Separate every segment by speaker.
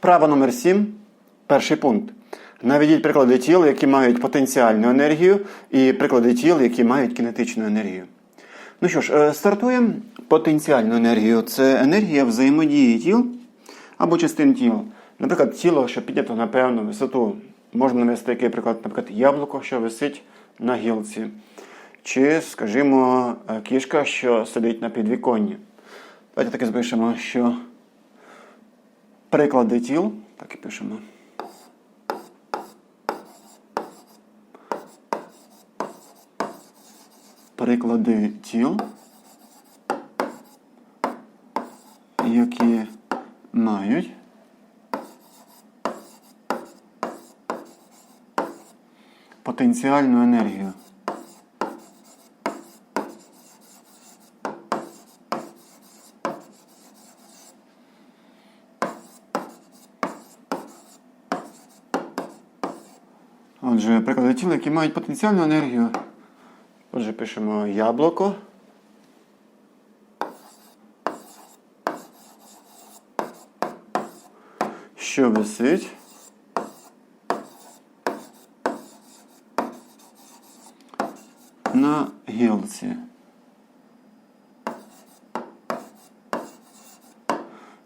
Speaker 1: Вправа номер 7, перший пункт. Наведіть приклади тіл, які мають потенціальну енергію, і приклади тіл, які мають кінетичну енергію. Ну що ж, е, стартуємо. Потенціальну енергію це енергія взаємодії тіл або частин тіл. Наприклад, тіло, що піднято на певну висоту. Можна навести такий приклад, наприклад, яблуко, що висить на гілці. Чи, скажімо, е, кішка, що сидить на підвіконні. Давайте таки запишемо, що приклади тіл, так і пишемо. Приклади тіл, які мають потенціальну енергію. Отже, приклади тіл, які мають потенціальну енергію. Отже, пишемо яблуко. Що висить? На гілці.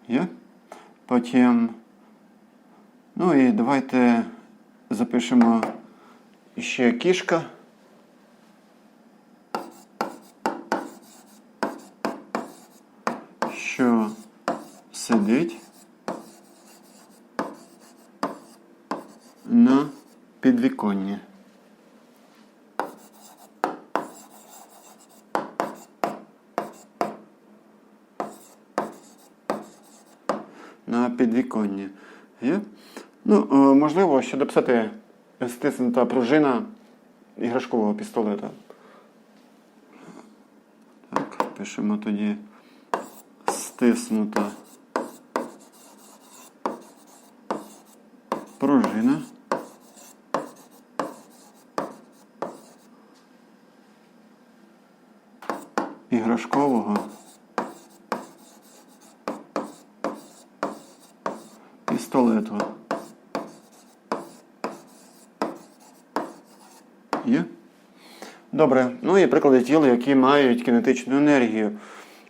Speaker 1: Є? Потім. Ну і давайте запишемо ще кішка. Що сидить на підвіконні. На підвіконні. Ну, е, можливо, ще дописати стиснута пружина іграшкового пістолета. Так, пишемо тоді стиснута пружина. Іграшкового пістолету. Є? Добре. Ну і приклади тіл, які мають кінетичну енергію.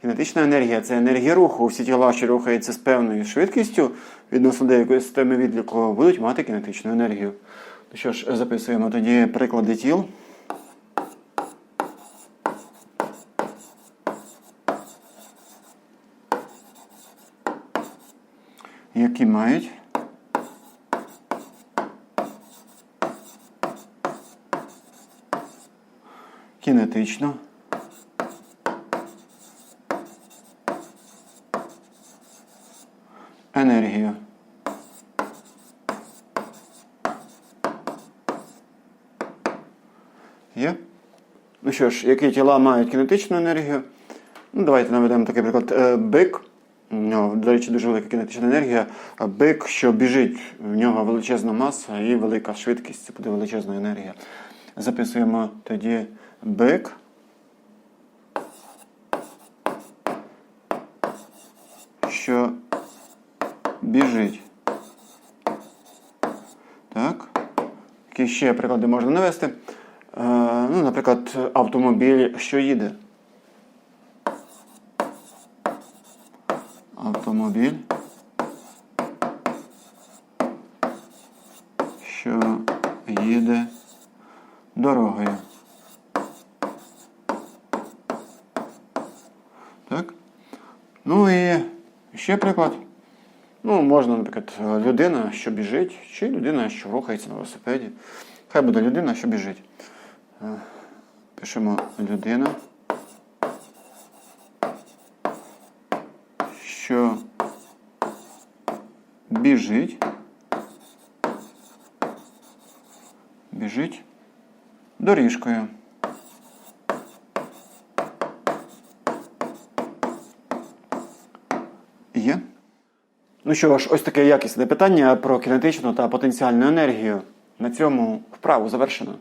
Speaker 1: Кінетична енергія це енергія руху. Всі тіла, що рухаються з певною швидкістю відносно деякої системи відліку, будуть мати кінетичну енергію. Ну що ж, записуємо тоді приклади тіл. Які мають кінетичну енергію. Є? Ну що ж, які тіла мають кінетичну енергію? Ну, давайте наведемо такий приклад. Е, Бик, до речі, дуже велика кінетична енергія. Бик, що біжить, в нього величезна маса і велика швидкість, це буде величезна енергія. Записуємо тоді бик. Що біжить. Так. Які ще приклади можна навести? Е, ну, Наприклад, автомобіль, що їде. Автомобіль. Що їде дорогою. Так? Ну і ще приклад. Ну, можна, наприклад, людина, що біжить, чи людина, що рухається на велосипеді. Хай буде людина, що біжить. Е, Пишемо людина. Що біжить. Біжить доріжкою. Є? Ну що ж, ось таке якісне питання про кінетичну та потенціальну енергію. На цьому вправу завершено.